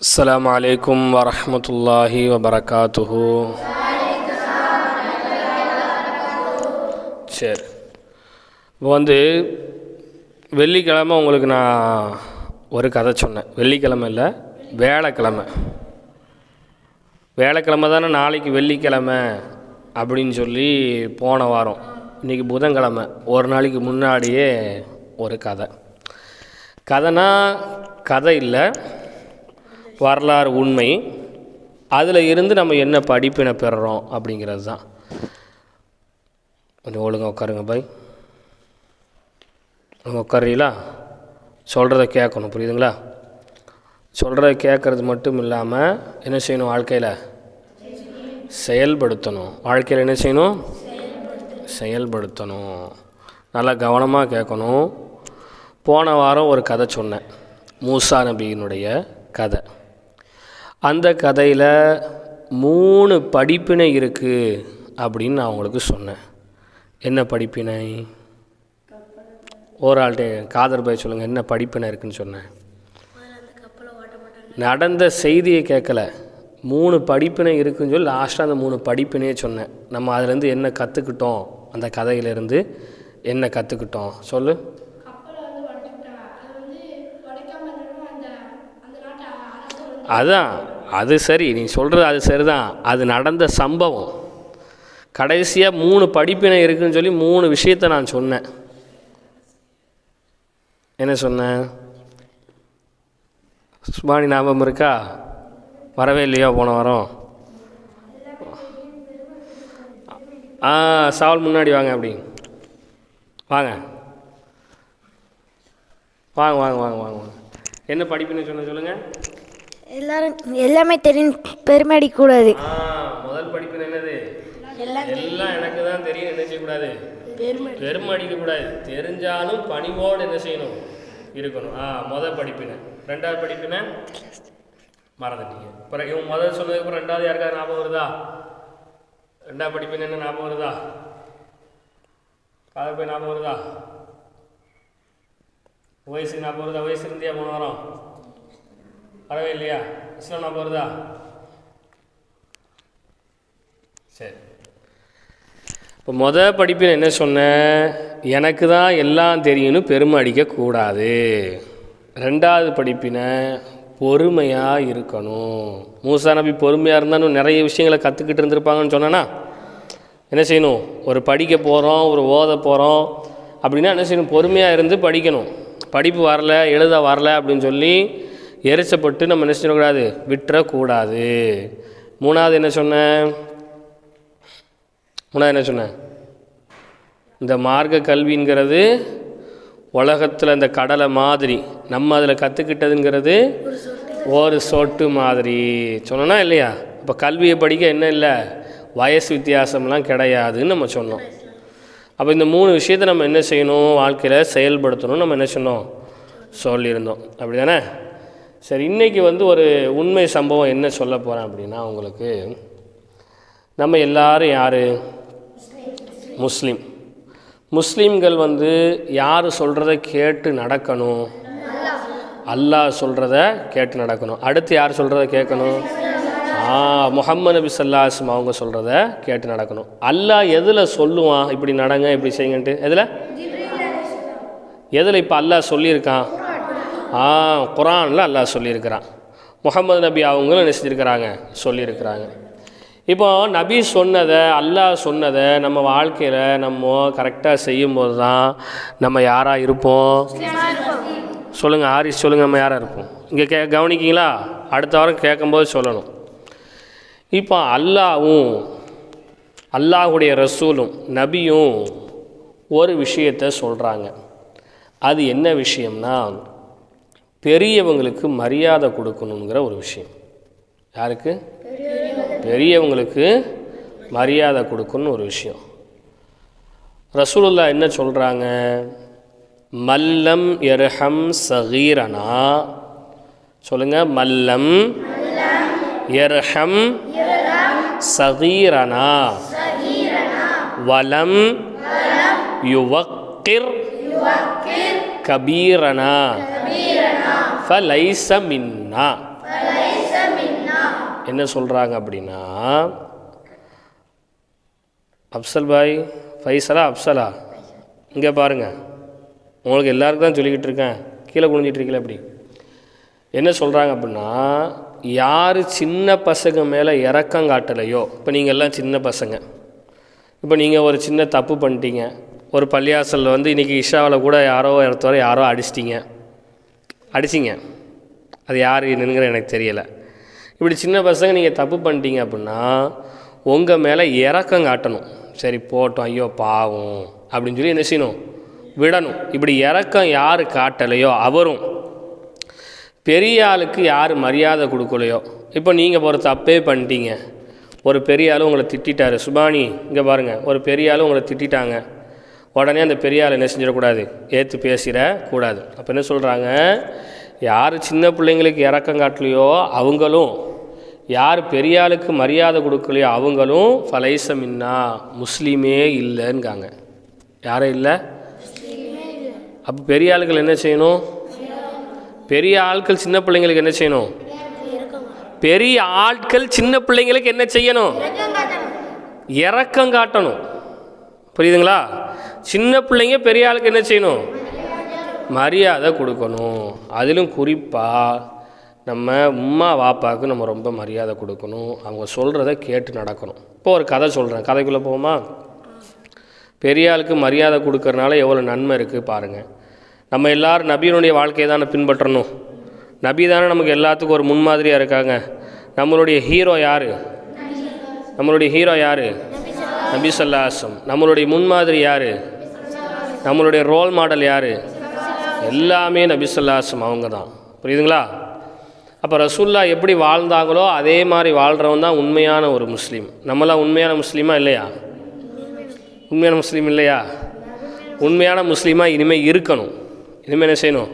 السلام عليكم ورحمة الله وبركاته சரி இப்போ வந்து வெள்ளிக்கிழமை உங்களுக்கு நான் ஒரு கதை சொன்னேன் வெள்ளிக்கிழமை இல்லை வேலைக்கிழமை வேலைக்கிழமை தானே நாளைக்கு வெள்ளிக்கிழமை அப்படின்னு சொல்லி போன வாரம் இன்றைக்கி புதன்கிழமை ஒரு நாளைக்கு முன்னாடியே ஒரு கதை கதைனா கதை இல்லை வரலாறு உண்மை. அதில் இருந்து நம்ம என்ன படிப்பினை பெறுறோம் அப்படிங்கிறது தான். கொஞ்சம் ஒழுங்காக உட்காருங்க பாய். ஒழுங்கா உட்காருறீங்களா? சொல்கிறத கேட்கணும் புரியுதுங்களா? சொல்கிறத கேட்குறது மட்டும் இல்லாமல் என்ன செய்யணும் வாழ்க்கையில்? செயல்படுத்தணும். வாழ்க்கையில் என்ன செய்யணும்? செயல்படுத்தணும். நல்லா கவனமாக கேட்கணும். போன வாரம் ஒரு கதை சொன்னேன். மூசா நபியினுடைய கதை. அந்த கதையில் மூணு படிப்பினை இருக்குது அப்படின்னு நான் உங்களுக்கு சொன்னேன். என்ன படிப்பினை? ஓராள்கிட்ட ஆள்கிட்ட காதர் பாய் சொல்லுங்கள் என்ன படிப்பினை இருக்குன்னு சொன்னேன். நடந்த செய்தியை கேட்கல. மூணு படிப்பினை இருக்குன்னு சொல்லி லாஸ்ட்டாக அந்த மூணு படிப்பினையே சொன்னேன். நம்ம அதுலேருந்து என்ன கற்றுக்கிட்டோம் அந்த கதையிலேருந்து என்ன கற்றுக்கிட்டோம் சொல்லு கப்பலை வந்து உடச்சுட்டாங்க அது வந்து உடைக்காம இருந்தவங்க அந்த அந்த நாட்டை அரசு வந்து அதான் அது சரி நீ சொல்கிறது அது சரி தான் அது நடந்த சம்பவம். கடைசியாக மூணு படிப்பினை இருக்குன்னு சொல்லி மூணு விஷயத்தை நான் சொன்னேன். என்ன சொன்னேன்? சுபானி ஞாபகம் இருக்கா? வரவே இல்லையா போன வாரம்? ஆ சாவல் முன்னாடி வாங்க அப்படி. வாங்க. வாங்க வாங்க வாங்க வாங்க வாங்க. என்ன படிப்பினை சொன்ன சொல்லுங்கள் எல்லாரும் எல்லாமே தெரியும். பெருமை அடிக்கக்கூடாது. ஆ முதல் படிப்பு என்னது? எல்லாம் எனக்கு தான் தெரியும் என்ன செய்யக்கூடாது? பெருமை அடிக்கக்கூடாது. தெரிஞ்சாலும் பணிவோடு என்ன செய்யணும்? இருக்கணும். ஆ முதல் படிப்பினை. ரெண்டாவது படிப்பினை? மறந்துட்டீங்க. அப்புறம் இவன் முதல் சொன்னதுக்கப்புறம் ரெண்டாவது யாருக்காவது ஞாபகம் வருதா? ரெண்டாவது படிப்பினை என்ன ஞாபகம் வருதா? காதல் போய் ஞாபகம் வருதா? வயசு ஞாபகம் வருதா? வயசு இருந்தியா போன வாரம்? வரவே இல்லையா இஸ்லாம் நான் வருதா? சரி. இப்போ மொத படிப்பில் என்ன சொன்னேன் எனக்கு தான் எல்லாம் தெரியும்னு பெருமை அடிக்கக்கூடாது ரெண்டாவது படிப்பினை பொறுமையாக இருக்கணும். மூசா நபி பொறுமையாக இருந்தாலும் நிறைய விஷயங்களை கற்றுக்கிட்டு இருந்திருப்பாங்கன்னு சொன்னேன்னா என்ன செய்யணும்? ஒரு படிக்க போகிறோம் ஒரு ஓத போகிறோம் அப்படின்னா என்ன செய்யணும்? பொறுமையாக இருந்து படிக்கணும். படிப்பு வரல எழுத வரல அப்படின்னு சொல்லி எரிச்சப்பட்டு நம்ம என்ன செய்யக்கூடாது விட்டுறக்கூடாது. மூணாவது என்ன சொன்னேன் மூணாவது என்ன சொன்னேன் இந்த மார்க்க கல்விங்கிறது உலகத்தில் இந்த கடலை மாதிரி நம்ம அதில் கற்றுக்கிட்டதுங்கிறது ஒரு சொட்டு மாதிரி. சொன்னோன்னா இல்லையா? இப்போ கல்வியை படிக்க என்ன இல்லை? வயசு வித்தியாசம்லாம் கிடையாதுன்னு நம்ம சொன்னோம். அப்போ இந்த மூணு விஷயத்தை நம்ம என்ன செய்யணும்? வாழ்க்கையில் செயல்படுத்தணும் நம்ம என்ன சொன்னோம்? சொல்லியிருந்தோம். அப்படி தானே சரி இன்றைக்கி வந்து ஒரு உண்மை சம்பவம் என்ன சொல்ல போகிறேன் அப்படின்னா உங்களுக்கு நம்ம எல்லாரும் யார்? முஸ்லீம். முஸ்லீம்கள் வந்து யார் சொல்கிறத கேட்டு நடக்கணும்? அல்லாஹ் சொல்கிறத கேட்டு நடக்கணும். அடுத்து யார் சொல்கிறத கேட்கணும்? ஆ முஹம்மது நபி சல்லாஸ்ம் அவங்க சொல்கிறத கேட்டு நடக்கணும். அல்லாஹ் எதில் சொல்லுவான்? இப்படி நடங்க இப்படி செய்யுங்கன்ட்டு. எதில்? எதில் இப்போ அல்லாஹ் சொல்லியிருக்கான்? குரானில் அல்லாஹ் சொல்லியிருக்கிறான். முகமது நபி அவங்களும் என்ன செஞ்சுருக்கிறாங்க? சொல்லியிருக்கிறாங்க. இப்போ நபி சொன்னதை அல்லாஹ் சொன்னதை நம்ம வாழ்க்கையில் நம்ம கரெக்டாக செய்யும்போது தான் நம்ம யாராக இருப்போம்? சொல்லுங்கள் ஆரிஸ் சொல்லுங்கள் நம்ம யாராக இருப்போம்? இங்கே கே கவனிக்கிங்களா? அடுத்த வாரம் கேட்கும்போது சொல்லணும். இப்போ அல்லாவும் அல்லாஹுடைய ரசூலும் நபியும் ஒரு விஷயத்தை சொல்கிறாங்க அது என்ன விஷயம்னா பெரியவங்களுக்கு மரியாதை கொடுக்கணுங்கிற ஒரு விஷயம். யாருக்கு? பெரியவங்களுக்கு மரியாதை கொடுக்கணும்னு ஒரு விஷயம். ரசூலுல்லா என்ன சொல்கிறாங்க மல்லம் எர்ஹம் சகீரனா? சொல்லுங்கள் மல்லம் எர்ஹம் சகீரனா? வலம் யுவக்கிர் கபீரனா? ஃபலைச மின்னா. என்ன சொல்கிறாங்க அப்படின்னா அப்சல் பாய் ஃபைசலா அப்சலா. இங்கே பாருங்கள் உங்களுக்கு எல்லாருக்கும் தான் சொல்லிக்கிட்டு இருக்கேன். கீழே குனிஞ்சிட்டு இருக்கீங்களா அப்படி. என்ன சொல்கிறாங்க அப்படின்னா யார் சின்ன பசங்க மேலே இறக்கம் காட்டலையோ இப்போ நீங்கள் எல்லாம் சின்ன பசங்க. இப்போ நீங்கள் ஒரு சின்ன தப்பு பண்ணிட்டீங்க. ஒரு பள்ளியாசலில் வந்து இன்றைக்கி இஷாவில் கூட யாரோ இடத்தவரை யாரோ அடிச்சிட்டிங்க. அடிச்சிங்க. அது யார் என்னங்கிற எனக்கு தெரியலை. இப்படி சின்ன பசங்க நீங்கள் தப்பு பண்ணிட்டீங்க அப்படின்னா உங்கள் மேலே இறக்கம் காட்டணும். சரி போட்டோம். ஐயோ பாவம். அப்படின்னு சொல்லி என்ன செய்யணும்? விடணும். இப்படி இறக்கம் யார் காட்டலையோ? அவரும். பெரிய ஆளுக்கு யார் மரியாதை கொடுக்கலையோ? இப்போ நீங்கள் ஒரு தப்பே பண்ணிட்டீங்க. ஒரு பெரிய ஆள் உங்களை திட்டிட்டாரு. சுபானி இங்கே பாருங்கள் ஒரு பெரிய ஆள் உங்களை திட்டிட்டாங்க. உடனே அந்த பெரிய ஆள் என்ன செஞ்சிடக்கூடாது? ஏற்று பேசிட கூடாது. அப்போ என்ன சொல்கிறாங்க யார் சின்ன பிள்ளைங்களுக்கு இறக்கம் காட்டலையோ அவங்களும் யார் பெரிய ஆளுக்கு மரியாதை கொடுக்கலையோ அவங்களும் ஃபலைசமின்னா முஸ்லீமே இல்லைங்காங்க யாரும் இல்லை? அப்போ பெரிய ஆளுகள் என்ன செய்யணும்? பெரிய ஆட்கள் சின்ன பிள்ளைங்களுக்கு என்ன செய்யணும்? பெரிய ஆட்கள் சின்ன பிள்ளைங்களுக்கு என்ன செய்யணும்? இறக்கம் காட்டணும். புரியுதுங்களா? சின்ன பிள்ளைங்க பெரிய ஆளுக்கு என்ன செய்யணும்? மரியாதை கொடுக்கணும். அதிலும் குறிப்பாக நம்ம உம்மா வாப்பாவுக்கு நம்ம ரொம்ப மரியாதை கொடுக்கணும். அவங்க சொல்கிறத கேட்டு நடக்கணும். இப்போ ஒரு கதை சொல்கிறேன் கதைக்குள்ளே போவோமா? பெரிய ஆளுக்கு மரியாதை கொடுக்கறனால எவ்வளோ நன்மை இருக்குது பாருங்கள் நம்ம எல்லாரும் நபியினுடைய வாழ்க்கையை தானே பின்பற்றணும். நபி தானே நமக்கு எல்லாத்துக்கும் ஒரு முன்மாதிரியாக இருக்காங்க. நம்மளுடைய ஹீரோ யார்? நம்மளுடைய ஹீரோ யார்? நபி சொல்லாசம் நம்மளுடைய முன்மாதிரி யார்? நம்மளுடைய ரோல் மாடல் யார்? எல்லாமே நபி அவங்க தான் புரியுதுங்களா? அப்போ ரசூல்லா எப்படி வாழ்ந்தாங்களோ அதே மாதிரி வாழ்கிறவன் தான் உண்மையான ஒரு முஸ்லீம். நம்மளாம் உண்மையான முஸ்லீமா இல்லையா? உண்மையான முஸ்லீம் இல்லையா? உண்மையான முஸ்லீமாக இனிமேல் இருக்கணும். இனிமேல் என்ன செய்யணும்?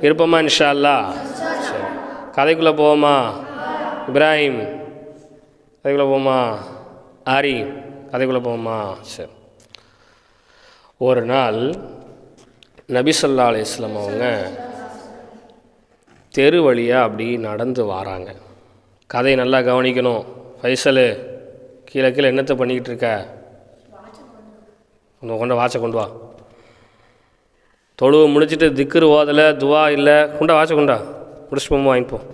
இருப்போமா இன்ஷா அல்லா சரி. கதைக்குள்ளே போவோமா? இப்ராஹிம். கதைக்குள்ளே போவோமா? ஆரி. கதைக்குள்ளே போவோமா? சரி. ஒரு நாள் நபி ஸல்லல்லாஹு அவங்க தெரு வழியாக அப்படி நடந்து வராங்க. கதையை நல்லா கவனிக்கணும். ஃபைசலு கீழே கீழே என்னத்தை பண்ணிக்கிட்டு இருக்க? உங்கள் கொண்ட வாட்சை கொண்டு வா. தொழுவை முடிச்சிட்டு திக்குரு ஓதலை துவா இல்லை. குண்டா வாட்சை கொண்டா. முடிச்சுட்டு போமா வாங்கிப்போம்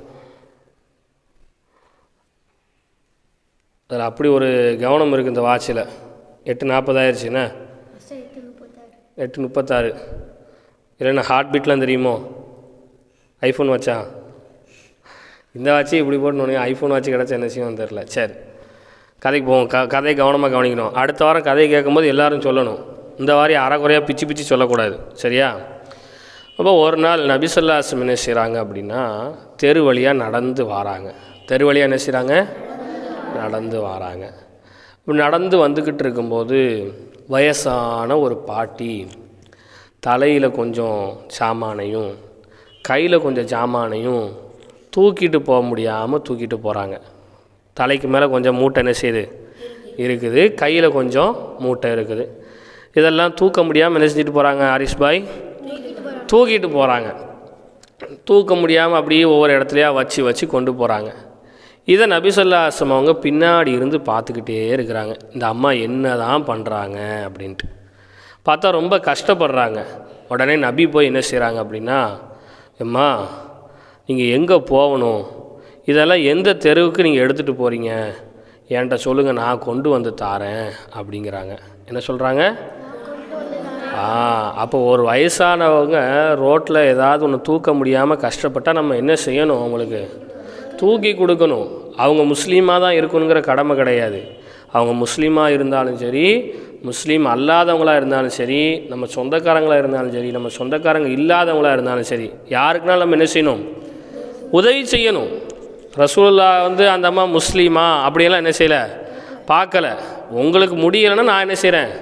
அதில் அப்படி ஒரு கவனம் இருக்குது இந்த வாட்சில் எட்டு நாற்பதாயிருச்சுண்ணே எட்டு முப்பத்தாறு. இல்லைன்னா ஹார்ட் பீட்லாம் தெரியுமோ? ஐஃபோன் வச்சா? இந்த வாட்சி இப்படி போட்டு ஐஃபோன் வாட்சி கிடச்சா என்ன செய்யும் தெரில சரி. கதைக்கு போவோம். க கதையை கவனமாக கவனிக்கணும். அடுத்த வாரம் கதையை கேட்கும்போது எல்லோரும் சொல்லணும். இந்த வாரி அறகுறையாக பிச்சு பிச்சு சொல்லக்கூடாது. சரியா? அப்போ ஒரு நாள் நபிசல்லாசம் என்ன செய்கிறாங்க அப்படின்னா தெரு வழியாக நடந்து வராங்க. தெரு வழியாக என்ன செய்கிறாங்க நடந்து வராங்க. நடந்து வந்துக்கிட்டு இருக்கும்போது வயசான ஒரு பாட்டி தலையில் கொஞ்சம் சாமானையும் கையில் கொஞ்சம் சாமானையும் தூக்கிட்டு போக முடியாமல் தூக்கிட்டு போகிறாங்க தலைக்கு மேலே கொஞ்சம் மூட்டை என்ன செய்யுது? இருக்குது. கையில் கொஞ்சம் மூட்டை இருக்குது. இதெல்லாம் தூக்க முடியாமல் என்ன செஞ்சுட்டு போகிறாங்க ஹரிஷ் பாய்? தூக்கிட்டு போகிறாங்க தூக்க முடியாமல் அப்படியே ஒவ்வொரு இடத்துலையா வச்சு வச்சு கொண்டு போகிறாங்க இதை நபிசல்லாசம் அவங்க பின்னாடி இருந்து பார்த்துக்கிட்டே இருக்கிறாங்க. இந்த அம்மா என்ன தான் பண்ணுறாங்க அப்படின்ட்டு. பார்த்தா ரொம்ப கஷ்டப்படுறாங்க. உடனே நபி போய் என்ன செய்கிறாங்க அப்படின்னா அம்மா நீங்கள் எங்கே போகணும்? இதெல்லாம் எந்த தெருவுக்கு நீங்கள் எடுத்துகிட்டு போகிறீங்க என்கிட்ட சொல்லுங்கள் நான் கொண்டு வந்து தாரேன் அப்படிங்கிறாங்க. என்ன சொல்கிறாங்க ஆ அப்போ ஒரு வயசானவங்க ரோட்டில் ஏதாவது ஒன்று தூக்க முடியாமல் கஷ்டப்பட்டால் நம்ம என்ன செய்யணும் அவங்களுக்கு தூக்கி கொடுக்கணும். அவங்க முஸ்லீமாக தான் இருக்கணுங்கிற கடமை கிடையாது. அவங்க முஸ்லீமாக இருந்தாலும் சரி முஸ்லீம் அல்லாதவங்களாக இருந்தாலும் சரி நம்ம சொந்தக்காரங்களாக இருந்தாலும் சரி நம்ம சொந்தக்காரங்க இல்லாதவங்களா இருந்தாலும் சரி யாருக்குனாலும் நம்ம என்ன செய்யணும்? உதவி செய்யணும். ரசூல்லா வந்து அந்த அம்மா முஸ்லீமா? அப்படியெல்லாம் என்ன செய்யலை? பார்க்கல. உங்களுக்கு முடியலைன்னா நான் என்ன செய்கிறேன்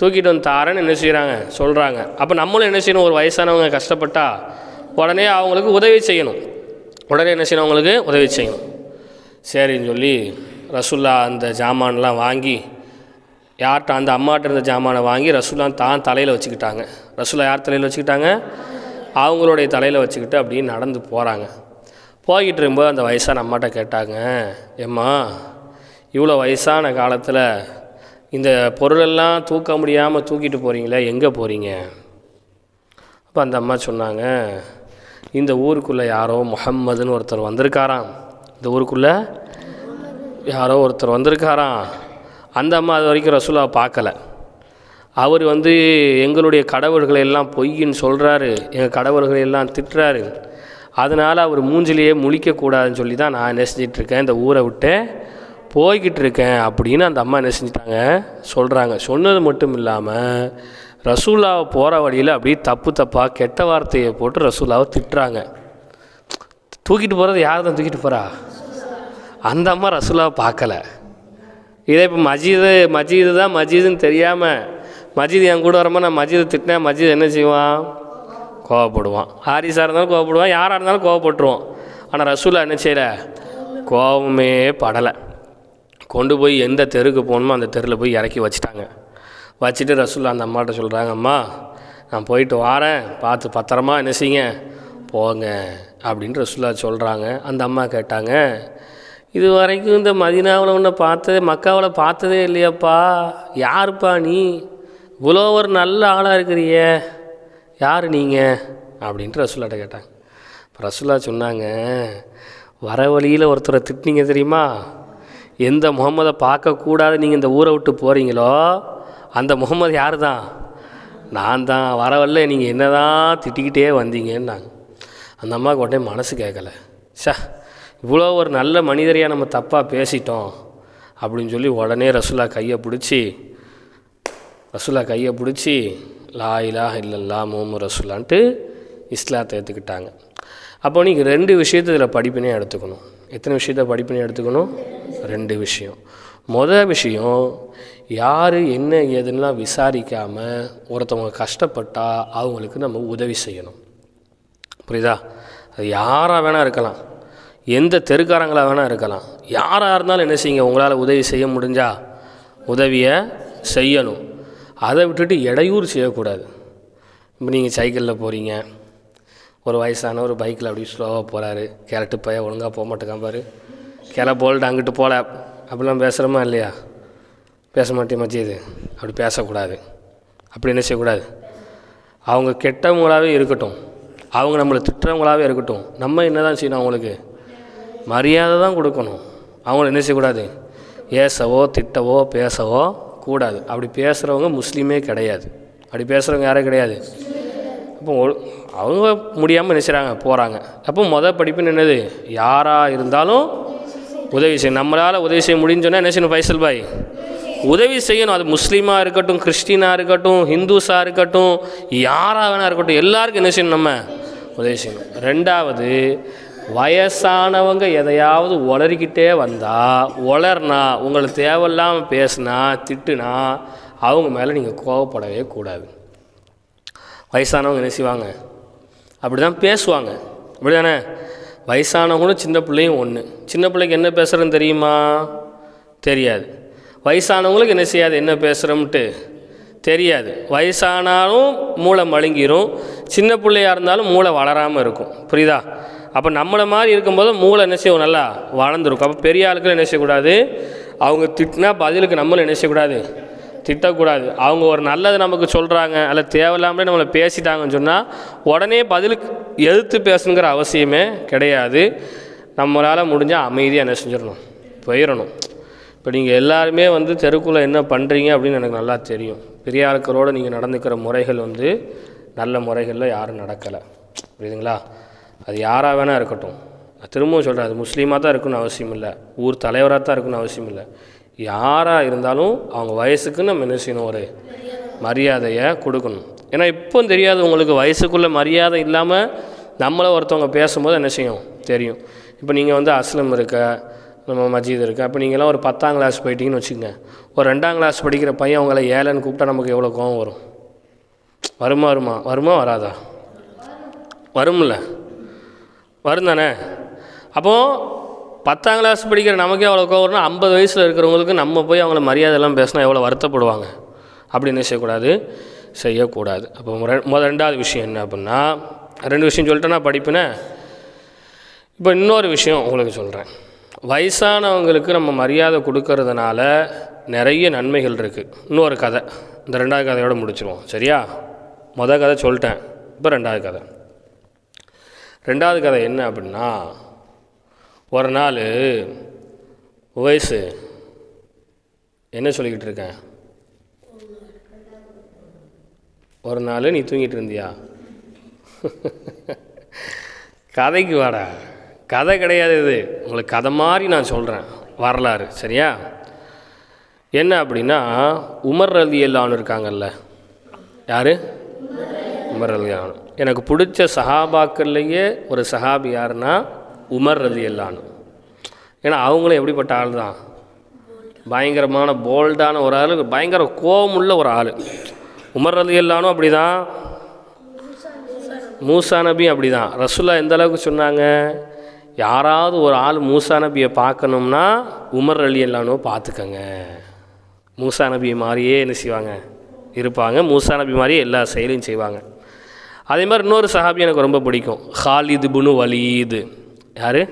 தூக்கிட்டு வந்து தாரேன்னு என்ன செய்கிறாங்க சொல்கிறாங்க அப்போ நம்மளும் என்ன செய்யணும்? ஒரு வயசானவங்க கஷ்டப்பட்டா உடனே அவங்களுக்கு உதவி செய்யணும். உடனே என்ன செய்யணும் அவங்களுக்கு? உதவி செய்யணும். சரின்னு சொல்லி ரசுல்லா அந்த ஜாமான்லாம் வாங்கி யார்கிட்ட அந்த அம்மாட்ட இருந்த ஜாமானை வாங்கி ரசுல்லா தான் தலையில் வச்சுக்கிட்டாங்க. ரசுல்லா யார் தலையில் வச்சுக்கிட்டாங்க? அவங்களுடைய தலையில் வச்சுக்கிட்டு அப்படியே நடந்து போகிறாங்க போய்கிட்டு இருக்கும்போது அந்த வயசான அம்மாட்ட கேட்டாங்க ஏம்மா இவ்வளோ வயசான காலத்தில் இந்த பொருளெல்லாம் தூக்க முடியாமல் தூக்கிட்டு போகிறீங்களே எங்கே போகிறீங்க அப்போ அந்த அம்மா சொன்னாங்க இந்த ஊருக்குள்ளே யாரோ முஹம்மதுன்னு ஒருத்தர் வந்திருக்காராம். இந்த ஊருக்குள்ளே யாரோ ஒருத்தர் வந்திருக்காராம். அந்த அம்மா அது வரைக்கும் ரசூலாவை பார்க்கல. அவர் வந்து எங்களுடைய கடவுள்களை எல்லாம் பொய்ன்னு சொல்கிறாரு எங்கள் கடவுள்களை எல்லாம் திட்டுறாரு. அதனால் அவர் மூஞ்சிலேயே முழிக்கக்கூடாதுன்னு சொல்லி தான் நான் என்ன செஞ்சிட்டு இருக்கேன் இந்த ஊரை விட்டு போய்கிட்டு இருக்கேன் அப்படின்னு அந்த அம்மா என்ன செஞ்சிட்டாங்க சொல்கிறாங்க சொன்னது மட்டும் இல்லாமல் ரசூல்லாவை போகிற வழியில் அப்படியே தப்பு தப்பாக கெட்ட வார்த்தையை போட்டு ரசூல்லாவை திட்டுறாங்க. தூக்கிட்டு போகிறது யார் தான் தூக்கிட்டு போகிறா அந்த அம்மா ரசூலாவை பார்க்கல. இதே இப்போ மஜீது மஜீது தான் மஜீதுன்னு தெரியாமல் மஜீது என் கூட வரமா நான் மஜீதை திட்டினேன் மஜீது என்ன செய்வான்? கோவப்படுவான். ஹாரிஸாக இருந்தாலும் கோவப்படுவான் யாராக இருந்தாலும் கோவப்பட்டுருவோம் ஆனால் ரசூலா என்ன செய்யல? கோவமே படலை. கொண்டு போய் எந்த தெருக்கு போகணுமோ அந்த தெருவில் போய் இறக்கி வச்சுட்டாங்க. வச்சுட்டு ரசூல்லா அந்த அம்மாட்ட சொல்கிறாங்க அம்மா நான் போயிட்டு வாரேன். பார்த்து பத்திரமா என்ன செய்யுங்க போங்க அப்படின்னு ரசூல்லா சொல்கிறாங்க அந்த அம்மா கேட்டாங்க இது வரைக்கும் இந்த மதினாவில் ஒன்று பார்த்ததே மக்காவில் பார்த்ததே இல்லையாப்பா. யாருப்பா நீ? இவ்வளோ ஒரு நல்ல ஆளாக இருக்கிறியே. யார் நீங்கள் அப்படின்ட்டு ரசூல்லாட்ட கேட்டாங்க. இப்போ சொன்னாங்க வர வழியில் ஒருத்தரை திட்டினீங்க தெரியுமா? எந்த முகம்மதை பார்க்கக்கூடாது. நீங்கள் இந்த ஊரை விட்டு போகிறீங்களோ அந்த முகம்மது யார் தான் நான் தான் வர வரல நீங்கள் என்ன தான் திட்டிக்கிட்டே வந்தீங்கன்னாங்க. அந்த அம்மாவுக்கு உடனே மனசு கேட்கல. சா இவ்வளோ ஒரு நல்ல மனிதரையாக நம்ம தப்பாக பேசிட்டோம் அப்படின்னு சொல்லி உடனே ரசுல்லா கையை பிடிச்சி ரசுல்லா கையை பிடிச்சி லா இலா இல்லல்லா மோமு ரசுல்லான்ட்டு இஸ்லாத்தை ஏற்றுக்கிட்டாங்க அப்போ நீங்கள் ரெண்டு விஷயத்தை இதில் படிப்பினே எடுத்துக்கணும். எத்தனை விஷயத்த படிப்பினே எடுத்துக்கணும்? ரெண்டு விஷயம். மொதல் விஷயம் யார் என்ன ஏதுன்னெலாம் விசாரிக்காமல் ஒருத்தவங்க கஷ்டப்பட்டால் அவங்களுக்கு நம்ம உதவி செய்யணும். புரியுதா? அது யாராக வேணால் இருக்கலாம். எந்த தெருக்காரங்களாக வேணால் இருக்கலாம். யாராக இருந்தாலும் என்ன செய்யுங்க? உங்களால் உதவி செய்ய முடிஞ்சா உதவியை செய்யணும். அதை விட்டுட்டு இடையூறு செய்யக்கூடாது. இப்போ நீங்கள் சைக்கிளில் போகிறீங்க ஒரு வயசான ஒரு பைக்கில் அப்படியே ஸ்லோவாக போகிறாரு கேரட்டு பைய ஒழுங்காக போக மாட்டேங்கான் பாரு. கிளை போல்ட்டு அங்கிட்டு போகல அப்படிலாம் பேசுகிறோமா இல்லையா? பேச மாட்டேன் மச்சியது அப்படி பேசக்கூடாது. அப்படி என்ன செய்யக்கூடாது? அவங்க கெட்டவங்களாகவே இருக்கட்டும். அவங்க நம்மளை திட்டுறவங்களாகவே இருக்கட்டும். நம்ம என்ன தான் செய்யணும் அவங்களுக்கு? மரியாதை தான் கொடுக்கணும். அவங்கள என்ன செய்யக்கூடாது? ஏசவோ திட்டவோ பேசவோ கூடாது. அப்படி பேசுகிறவங்க முஸ்லீமே கிடையாது. அப்படி பேசுகிறவங்க யாரும் கிடையாது. அப்போ அவங்க முடியாமல் என்ன செய்கிறாங்க போகிறாங்க அப்போ மொதல் படிப்புன்னு என்னது? யாராக இருந்தாலும் உதவி செய்யணும் நம்மளால் உதவி செய்ய முடியும்னு என்ன செய்யணும்? ஃபைசல் பாய். உதவி செய்யணும். அது முஸ்லீமாக இருக்கட்டும் கிறிஸ்டினாக இருக்கட்டும் ஹிந்துஸாக இருக்கட்டும் யாராக வேணா இருக்கட்டும் எல்லாருக்கும் என்ன செய்யணும் நம்ம? உதவி செய்யணும். ரெண்டாவது வயசானவங்க எதையாவது உளறிக்கிட்டே வந்தால் உளர்னா உங்களுக்கு தேவையில்லாமல் பேசுனா திட்டுனா அவங்க மேலே நீங்கள் கோவப்படவே கூடாது. வயசானவங்க என்ன செய்வாங்க? அப்படி தான் பேசுவாங்க. அப்படி தானே வயசானவங்களும் சின்ன பிள்ளையும் ஒன்று சின்ன பிள்ளைக்கு என்ன பேசுகிறேன்னு தெரியுமா? தெரியாது. வயசானவங்களுக்கு என்ன செய்யாது? என்ன பேசுகிறோம்ட்டு தெரியாது. வயசானாலும் மூளை மழுங்கிரும். சின்ன பிள்ளையா இருந்தாலும் மூளை வளராமல் இருக்கும். புரியுதா? அப்போ நம்மளை மாதிரி இருக்கும்போது மூளை என்ன செய்யும்? நல்லா வளர்ந்துருக்கும். அப்போ பெரிய ஆளுக்கள் என்ன செய்யக்கூடாது? அவங்க திட்டினா பதிலுக்கு நம்மளும் என்ன செய்யக்கூடாது? திட்டக்கூடாது. அவங்க ஒரு நல்லது நமக்கு சொல்கிறாங்க அல்ல தேவையில்லாமலே நம்மளை பேசிட்டாங்கன்னு சொன்னால் உடனே பதிலுக்கு எதிர்த்து பேசணுங்கிற அவசியமே கிடையாது. நம்மளால் முடிஞ்சால் அமைதியாக என்ன செஞ்சிடணும்? போயிடணும். இப்போ நீங்கள் எல்லாருமே வந்து தெருக்குள்ளே என்ன பண்ணுறீங்க அப்படின்னு எனக்கு நல்லா தெரியும். பெரிய ஆட்களோடு நீங்கள் நடந்துக்கிற முறைகள் வந்து நல்ல முறைகளில் யாரும் நடக்கலை. புரியுதுங்களா? அது யாராக வேணால் இருக்கட்டும். நான் திரும்பவும் சொல்கிறேன் அது முஸ்லீமாக தான் இருக்கணும்னு அவசியம் இல்லை. ஊர் தலைவராக தான் இருக்குன்னு அவசியம் இல்லை. யாராக இருந்தாலும் அவங்க வயசுக்கு நம்ம என்ன செய்யணும்? ஒரு மரியாதையை கொடுக்கணும். ஏன்னா இப்போ தெரியாது உங்களுக்கு வயசுக்குள்ள மரியாதை இல்லாமல் நம்மளை ஒருத்தவங்க பேசும்போது என்ன செய்யும்? தெரியும். இப்போ நீங்கள் வந்து அஸ்லம் இருக்க நம்ம மஜீத் இருக்கு. அப்போ நீங்களாம் ஒரு பத்தாம் கிளாஸ் போயிட்டீங்கன்னு வச்சுக்கோங்க. ஒரு ரெண்டாம் கிளாஸ் படிக்கிற பையன் அவங்கள ஏழைன்னு கூப்பிட்டா நமக்கு எவ்வளோ கோவம் வரும்? வருமா வருமா? வருமா வராதா? வரும்ல. வரும் தானே அப்போது பத்தாம் கிளாஸ் படிக்கிற நமக்கே அவ்வளோ கோவம் வரும்னா ஐம்பது வயசில் இருக்கிறவங்களுக்கு நம்ம போய் அவங்கள மரியாதைலாம் பேசினா எவ்வளோ வருத்தப்படுவாங்க? அப்படின்னு செய்யக்கூடாது. செய்யக்கூடாது. அப்போ முத ரெண்டாவது விஷயம் என்ன அப்படின்னா ரெண்டு விஷயம் சொல்லிட்டேன்னா படிப்புனே இப்போ இன்னொரு விஷயம் உங்களுக்கு சொல்கிறேன் வயசானவங்களுக்கு நம்ம மரியாதை கொடுக்கறதுனால நிறைய நன்மைகள் இருக்குது இன்னொரு கதை. இந்த ரெண்டாவது கதையோட முடிச்சிருவோம். சரியா? மொதல் கதை சொல்லிட்டேன். இப்போ ரெண்டாவது கதை. ரெண்டாவது கதை என்ன அப்படின்னா ஒரு நாள் வயசு என்ன சொல்லிக்கிட்டு இருக்கேன் ஒரு நாள் நீ தூங்கிட்டு இருந்தியா? கதைக்கு வாடா. கதை கிடையாது இது. உங்களுக்கு கதை மாதிரி நான் சொல்கிறேன் வரலாறு. சரியா? என்ன அப்படின்னா உமர் ரதி எல்லான்னு இருக்காங்கல்ல. யார்? உமர் ரதி எனக்கு பிடிச்ச சஹாபாக்கள்லேயே ஒரு சஹாபி யாருன்னா உமர் ரதி அல்லானு ஏன்னா அவங்களும் எப்படிப்பட்ட ஆள் தான்? பயங்கரமான போல்டான ஒரு ஆள் பயங்கர கோவமுள்ள ஒரு ஆள். உமர் ரதி எல்லானும் அப்படி தான் மூசா நபியும் அப்படி தான் ரசுல்லா எந்த அளவுக்கு சொன்னாங்க? யாராவது ஒரு ஆள் மூசா நபியை பார்க்கணும்னா உமர் அலி எல்லானோ பார்த்துக்கங்க. மூசா நபி மாதிரியே என்ன செய்வாங்க? இருப்பாங்க. மூசா நபி மாதிரியே எல்லா செயலையும் செய்வாங்க. அதே மாதிரி இன்னொரு சஹாபி எனக்கு ரொம்ப பிடிக்கும். ஹாலிது புனு வலீது யார்?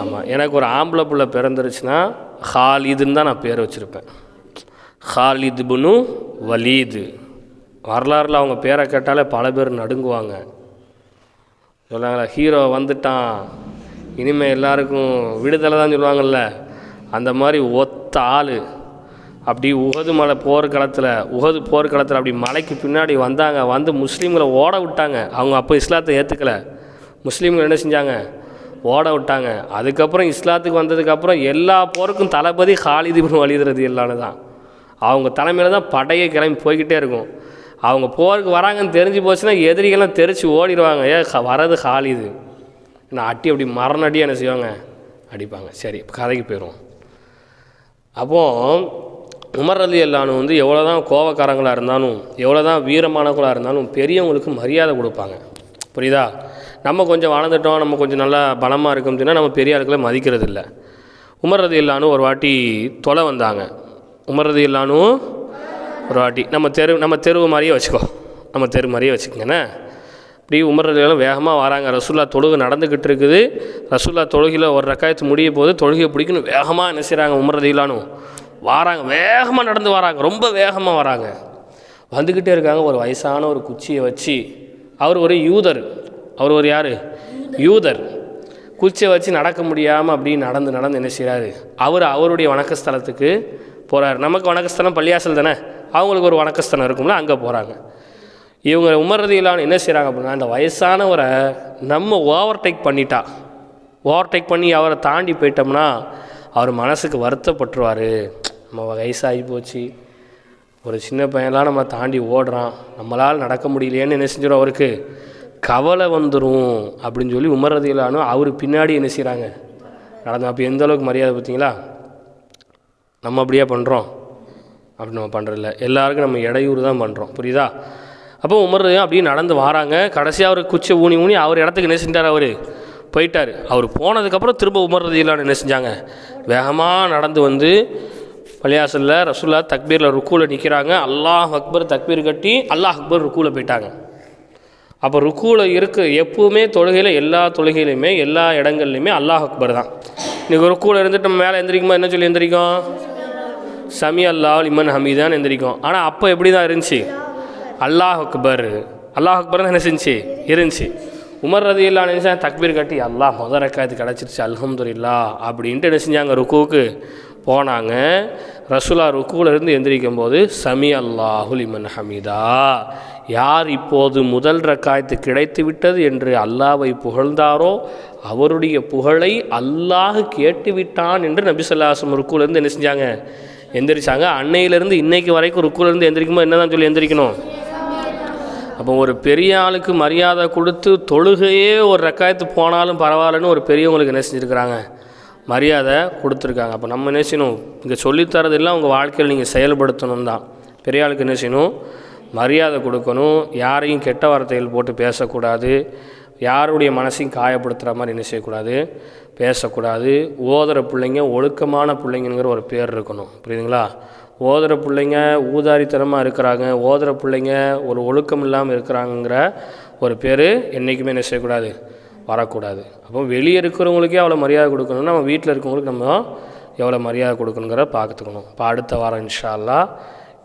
ஆமாம் எனக்கு ஒரு ஆம்பளை புள்ள பிறந்துருச்சுன்னா ஹாலிதுன்னு தான் நான் பேர் வச்சுருப்பேன். ஹாலிது புனு வலீது வரலாறுல அவங்க பேரை கேட்டாலே பல பேர் நடுங்குவாங்க. சொல்லுவாங்களா ஹீரோ வந்துட்டான். இனிமேல் எல்லாருக்கும் விடுதலை தான் சொல்லுவாங்கள்ல அந்த மாதிரி ஒத்த ஆள். அப்படி உகது மலை போர்க்களத்தில் உகது போர்க்களத்தில் அப்படி மலைக்கு பின்னாடி வந்தாங்க. வந்து முஸ்லீம்களை ஓட விட்டாங்க. அவங்க அப்போ இஸ்லாத்தை ஏற்றுக்கல முஸ்லீம்கள் என்ன செஞ்சாங்க? ஓட விட்டாங்க. அதுக்கப்புறம் இஸ்லாத்துக்கு வந்ததுக்கப்புறம் எல்லா போருக்கும் தளபதி ஹாலிதிபின் இப்னு வலீத் தான் அவங்க தலைமையில் தான் படையே கிளம்பி போய்கிட்டே இருக்கும். அவங்க போருக்கு வராங்கன்னு தெரிஞ்சு போச்சுன்னா எதிரிகள்லாம் தெரிச்சு ஓடிடுவாங்க. ஏ வரது ஹாலிது நான் அட்டி அப்படி மரண அடி என்ன செய்வாங்க? அடிப்பாங்க. சரி கதைக்கு போயிடுவோம். அப்போது உமர் அலி அல்லானு வந்து எவ்வளோ தான் கோவக்காரங்களாக இருந்தாலும் எவ்வளோ தான் வீரமானவங்களாக இருந்தாலும் பெரியவங்களுக்கு மரியாதை கொடுப்பாங்க. புரியுதா? நம்ம கொஞ்சம் வளர்ந்துட்டோம் நம்ம கொஞ்சம் நல்லா பலமாக இருக்கோம் சொன்னால் நம்ம பெரிய ஆட்களை மதிக்கிறது இல்லை உமர் ரதி இல்லானு ஒரு வாட்டி தொலை வந்தாங்க. உமர் ரதி இல்லானும் ஒரு வாட்டி நம்ம தெரு நம்ம தெருவு மாதிரியே வச்சுக்கோ. நம்ம தெரு மாதிரியே வச்சுக்கோங்கண்ணே இப்படி உமர் வேகமாக வராங்க. ரசுல்லா தொழுகு நடந்துக்கிட்டு இருக்குது. ரசுல்லா தொழுகையில் ஒரு ரக்காயத்து முடிய போது தொழுகையை பிடிக்கணும் வேகமாக என்ன செய்கிறாங்க உமர் வராங்க வாராங்க வேகமாக நடந்து வராங்க. ரொம்ப வேகமாக வராங்க. வந்துக்கிட்டே இருக்காங்க. ஒரு வயசான ஒரு குச்சியை வச்சு. அவர் ஒரு யூதர். அவர் ஒரு யார்? யூதர். குச்சியை வச்சு நடக்க முடியாமல் அப்படி நடந்து நடந்து என்ன செய்கிறாரு அவர் அவருடைய வணக்கஸ்தலத்துக்கு போகிறார் நமக்கு வணக்கஸ்தலம் பள்ளியாசல் தானே? அவங்களுக்கு ஒரு வணக்கஸ்தலம் இருக்கும்ல அங்கே போகிறாங்க இவங்க உமர்றதிலான என்ன செய்கிறாங்க அப்படின்னா அந்த வயசானவரை நம்ம ஓவர்டேக் பண்ணிட்டா ஓவர்டேக் பண்ணி அவரை தாண்டி போயிட்டோம்னா அவர் மனசுக்கு வருத்தப்பட்டுருவார். நம்ம வயசாகி போச்சு. ஒரு சின்ன பையன்லாம் நம்ம தாண்டி ஓடுறான். நம்மளால் நடக்க முடியலையேன்னு என்ன செஞ்சிடும் அவருக்கு? கவலை வந்துடும் அப்படின்னு சொல்லி உமர்றதிலானும் அவர் பின்னாடி என்ன செய்கிறாங்க நடந்தோம் அப்போ எந்த அளவுக்கு மரியாதை பார்த்தீங்களா நம்ம அப்படியே பண்ணுறோம் அப்படி நம்ம பண்ணுறதில்ல எல்லாருக்கும் நம்ம இடையூறு தான் பண்ணுறோம் புரியுதா? அப்போ உமர் அப்படியே நடந்து வராங்க. கடைசியாக அவர் குச்சி ஊனி ஊனி அவர் இடத்துக்கு என்ன செஞ்சார் அவர்? போயிட்டார். அவர் போனதுக்கப்புறம் திரும்ப உமர் ரதியிலான என்ன செஞ்சாங்க? வேகமாக நடந்து வந்து பள்ளியாசலில் ரசூல்லா தக்பீரில் ருக்கூவில் நிற்கிறாங்க அல்லாஹ் அக்பர் தக்பீர் கட்டி அல்லாஹ் அக்பர் ருக்கூவில் போயிட்டாங்க. அப்போ ருக்கூவில் இருக்க எப்போவுமே தொழுகையில் எல்லா தொழுகையிலையுமே எல்லா இடங்கள்லையுமே அல்லாஹ் அக்பர் தான். இன்றைக்கி ருக்கூவில் இருந்துட்டு நம்ம மேலே எந்திரிக்குமா? என்ன சொல்லி எந்திரிக்கும்? சமி அல்லாஹ் இமன் ஹமீதான் எந்திரிக்கும். ஆனால் அப்போ எப்படி தான் இருந்துச்சு? அல்லாஹ் அக்பர் அல்லாஹ் அக்பர் தான் என்ன செஞ்சு? இருந்துச்சு. உமர் ரதி இல்லா நினைச்சா தக்பீர் கட்டி அல்லாஹ் முத ரெக்காயத்து கிடச்சிருச்சு அல்ஹம்துல்லா அப்படின்ட்டு என்ன செஞ்சாங்க? ருக்குவுக்கு போனாங்க. ரசுலா ருக்குவில் இருந்து எந்திரிக்கும் போது சமி அல்லாஹுல் இமன் ஹமீதா. யார் இப்போது முதல் ரக்காயத்து கிடைத்து விட்டது என்று அல்லாவை புகழ்ந்தாரோ அவருடைய புகழை அல்லாஹ் கேட்டு விட்டான் என்று நபிசல்லாசம் ருக்குலேருந்து என்ன செஞ்சாங்க? எந்திரிச்சாங்க. அன்னையிலேருந்து இன்னைக்கு வரைக்கும் ருக்குலேருந்து எந்திரிக்கும்போது என்ன தான் சொல்லி எந்திரிக்கணும்? அப்போ ஒரு பெரிய ஆளுக்கு மரியாதை கொடுத்து தொழுகையே ஒரு ரெக்காயத்து போனாலும் பரவாயில்லன்னு ஒரு பெரியவங்களுக்கு என்ன செஞ்சுருக்கிறாங்க? மரியாதை கொடுத்துருக்காங்க. அப்போ நம்ம என்ன செய்யணும்? இங்கே சொல்லித்தரதெல்லாம் உங்கள் வாழ்க்கையில் நீங்கள் செயல்படுத்தணும் தான். பெரிய ஆளுக்கு என்ன செய்யணும்? மரியாதை கொடுக்கணும். யாரையும் கெட்ட வார்த்தைகள் போட்டு பேசக்கூடாது. யாருடைய மனசையும் காயப்படுத்துகிற மாதிரி என்ன செய்யக்கூடாது? பேசக்கூடாது. ஓதுற பிள்ளைங்க ஒழுக்கமான பிள்ளைங்கிற ஒரு பேர் இருக்கணும். புரியுதுங்களா? ஓதுற பிள்ளைங்க ஊதாரித்தனமாக இருக்கிறாங்க. ஓதுற பிள்ளைங்க ஒரு ஒழுக்கம் இல்லாமல் இருக்கிறாங்கிற ஒரு பேர் என்றைக்குமே என்ன செய்யக்கூடாது? வரக்கூடாது. அப்போ வெளியே இருக்கிறவங்களுக்கே அவ்வளோ மரியாதை கொடுக்கணும்னா நம்ம வீட்டில் இருக்கிறவங்களுக்கு நம்ம எவ்வளோ மரியாதை கொடுக்கணுங்கிற பார்த்துக்கணும் இப்போ அடுத்த வாரம் இன்ஷால்லா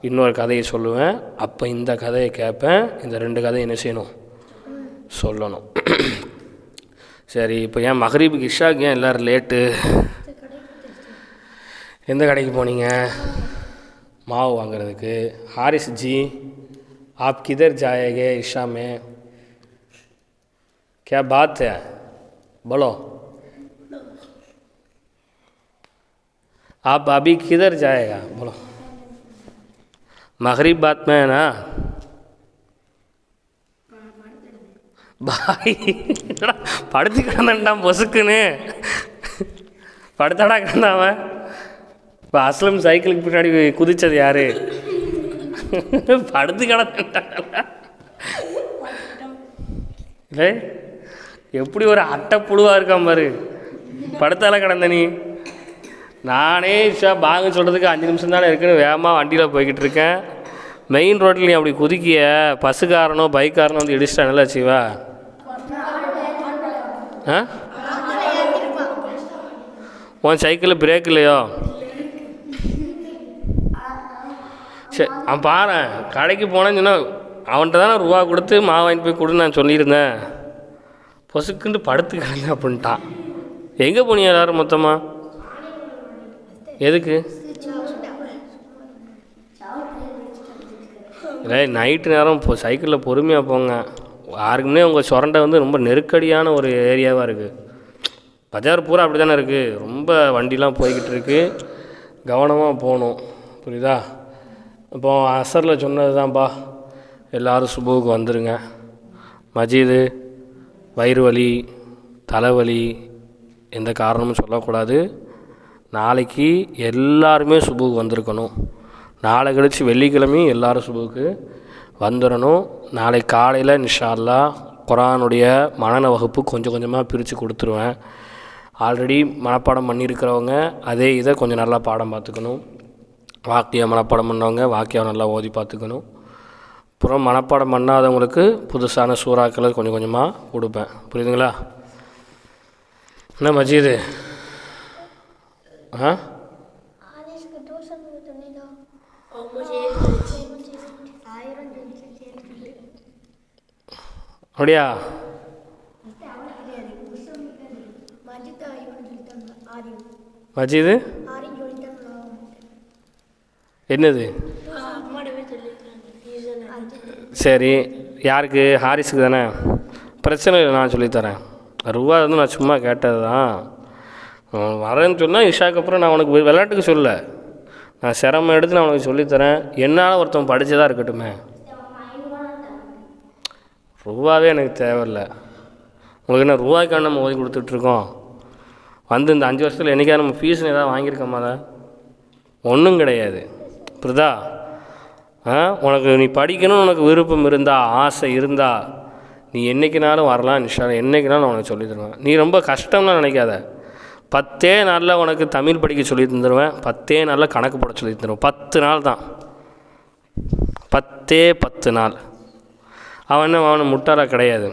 இன்னொரு கதையை சொல்லுவேன். அப்போ இந்த கதையை கேட்பேன் இந்த ரெண்டு கதையை என்ன செய்யணும்? சொல்லணும். சரி இப்போ ஏன் மகரீபுக்கு இஷாக்கு ஏன் எல்லோரும் லேட்டு எந்த கடைக்கு போனீங்க மாவு வாங்குறதுக்கு ஹாரிஸ் ஜி आप किधर जाएंगे ईशा में क्या बात है बोलो आप अभी किधर जाएगा बोलो मगरिब बात में है ना பாய். என்னடா படுத்து கிடந்தான்டான் பொசுக்குன்னு. படுத்தாடா கிடந்தாவன் இப்போ அஸ்லம் சைக்கிளுக்கு பின்னாடி குதிச்சது யாரு? படுத்து கிடந்தான்டா. இல்லை எப்படி ஒரு அட்டை புழுவாக இருக்கான் பாரு. படுத்தால கிடந்த நீ. நானே ஷா பாங்க சொல்கிறதுக்கு அஞ்சு நிமிஷம் தானே இருக்குன்னு வேகமாக வண்டியில் போய்கிட்டு இருக்கேன். மெயின் ரோட்டில் நீ அப்படி குதிக்கிய பஸ்ஸுக்காரனோ பைக்காரனோ வந்து இடிச்சிட்டா சிவா. உன் சைக்கிளில் பிரேக் இல்லையோ? சரி அவன் பாரு கடைக்கு போனேன்னு சொன்னால் அவன்கிட்ட தானே ரூபா கொடுத்து மாவு வாங்கிட்டு போய் கொடு நான் சொல்லியிருந்தேன். பொசுக்குன்ட்டு படுத்து கிடங்க அப்படின்ட்டான் எங்கே போனீங்க எல்லாரும் மொத்தமாக எதுக்கு? இல்லை நைட்டு நேரம் இப்போ சைக்கிளில் பொறுமையாக போங்க. யாருக்குமே உங்கள் சுரண்டை வந்து ரொம்ப நெருக்கடியான ஒரு ஏரியாவாக இருக்குது பஜார் பூரா அப்படி தானே இருக்குது ரொம்ப வண்டிலாம் போய்கிட்டு இருக்கு. கவனமாக போகணும் புரியுதா? இப்போ அசரில் சொன்னது தான்ப்பா எல்லோரும் சுபுவுக்கு வந்துடுங்க மஜீது வயிறு வலி தலைவலி எந்த காரணமும் சொல்லக்கூடாது. நாளைக்கு எல்லாருமே சுபுவுக்கு வந்திருக்கணும். நாளை கழித்து வெள்ளிக்கிழமையும் எல்லாரும் சுபுவுக்கு வந்துடணும். நாளை காலையில் இன்ஷா குரானுடைய மனன வகுப்பு கொஞ்சம் கொஞ்சமாக பிரித்து கொடுத்துருவேன். ஆல்ரெடி மனப்பாடம் பண்ணியிருக்கிறவங்க அதே இதை கொஞ்சம் நல்லா பாடம் பார்த்துக்கணும். வாக்கியம் மனப்பாடம் பண்ணவங்க வாக்கியம் நல்லா ஓதி பார்த்துக்கணும். அப்புறம் மனப்பாடம் பண்ணாதவங்களுக்கு புதுசான சூறாக்களை கொஞ்சம் கொஞ்சமாக கொடுப்பேன். புரியுதுங்களா? என்ன மஜீது? ஆ? அப்படியா? மஜீது? என்னது? சரி யாருக்கு? ஹாரிஸுக்கு தானே? பிரச்சனை இல்லை நான் சொல்லித்தரேன். ரூபா வந்து நான் சும்மா கேட்டது தான். வரேன்னு சொன்னால் இஷாக்கு அப்புறம் நான் உனக்கு விளையாட்டுக்கு சொல்ல நான் சிரமம் எடுத்து நான் உனக்கு சொல்லித்தரேன். என்னால் ஒருத்தன் படித்ததாக இருக்கட்டுமே. ரூபாவே எனக்கு தேவையில்ல. உங்களுக்கு என்ன ரூபாய்க்கான நம்ம ஓதி கொடுத்துட்ருக்கோம்? வந்து இந்த அஞ்சு வருஷத்தில் என்றைக்காவது நம்ம ஃபீஸ்னு ஏதாவது வாங்கியிருக்கோமா ஒன்றும் கிடையாது. புரியுதா? ஆ? உனக்கு நீ படிக்கணும்னு உனக்கு விருப்பம் இருந்தால் ஆசை இருந்தால் நீ என்றைக்குனாலும் வரலாம் நிஷா என்றைக்குனாலும் உனக்கு சொல்லி தருவேன். நீ ரொம்ப கஷ்டம்லாம் நினைக்காத. பத்தே நாளில் உனக்கு தமிழ் படிக்க சொல்லி தந்துடுவேன் பத்தே நாளில் கணக்கு போட சொல்லி தந்துடுவேன் பத்து நாள் தான். பத்தே பத்து நாள். அவன் என்ன அவன் முட்டாளாக கிடையாது.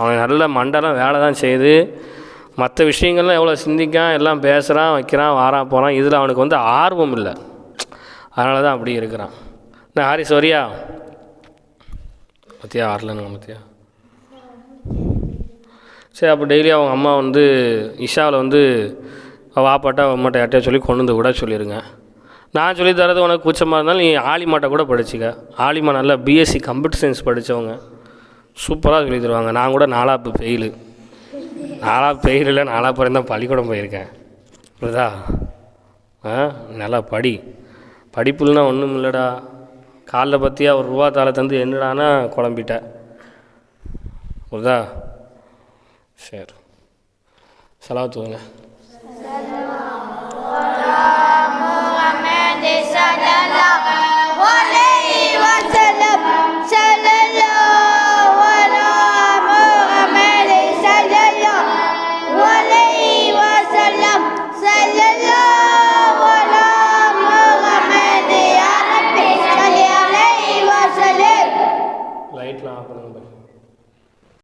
அவன் நல்ல மண்டலம் வேலை தான் செய்து மற்ற விஷயங்கள்லாம் எவ்வளோ சிந்திக்கான் எல்லாம் பேசுகிறான் வைக்கிறான் வாரான் போகிறான் இதில் அவனுக்கு வந்து ஆர்வம் இல்லை. அதனால தான் அப்படி இருக்கிறான். நான் ஹாரிஸ் வரியா? மத்தியா வரலன்னு மத்தியா. சரி அப்போ டெய்லி அவங்க அம்மா வந்து இஷாவில் வந்து வாப்பாட்டா அம்மாட்ட யார்ட்டையா சொல்லி கொண்டு வந்து விட சொல்லிடுங்க நான் சொல்லி தரது உனக்கு கூச்சமாக இருந்தாலும் நீ ஆலிமாட்டை கூட படிச்சுக்க. ஆலிமா நல்லா பிஎஸ்சி கம்ப்யூட்டர் சயின்ஸ் படித்தவங்க சூப்பராக சொல்லி தருவாங்க. நான் கூட நாலா நாலாப்பு ஃபெயிலு நாலா ஃபெயிலில் நாலா பிறந்தான் பள்ளிக்கூடம் போயிருக்கேன். புரியுதா? ஆ நல்லா படி. படிப்புலனா ஒன்றும் இல்லைடா. காலைல பற்றியா ஒரு ரூபா தாளை தந்து என்னடானா குழம்பிட்டேன். புரியுதா? சரி. செலவு தூங்க. محمد